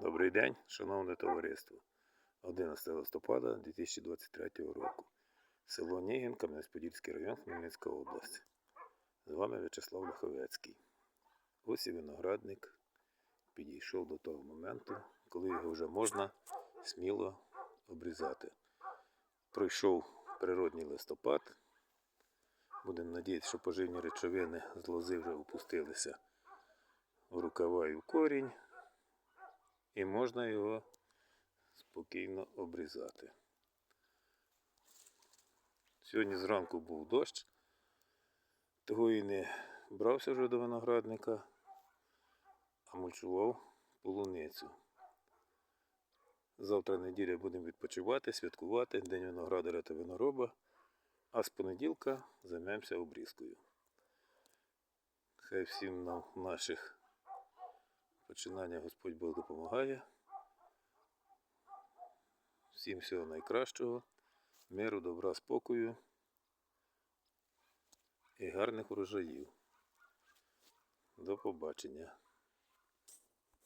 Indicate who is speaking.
Speaker 1: Добрий день, шановне товариство. 11 листопада 2023 року. Село Нігін, Кам'янець-Подільський район, Хмельницька область. З вами В'ячеслав Лиховецький. Ось і виноградник підійшов до того моменту, коли його вже можна сміло обрізати. Пройшов природній листопад. Будемо надіятися, що поживні речовини з лози вже опустилися в рукава і в корінь і можна його спокійно обрізати. Сьогодні зранку був дощ, того і не брався вже до виноградника, а мульчував полуницю. Завтра неділя будемо відпочивати, святкувати День виноградаря та винороба, а з понеділка займемося обрізкою. Хай всім нам наших починання Господь Бог допомагає. Всім всього найкращого, миру, добра, спокою і гарних урожаїв. До побачення.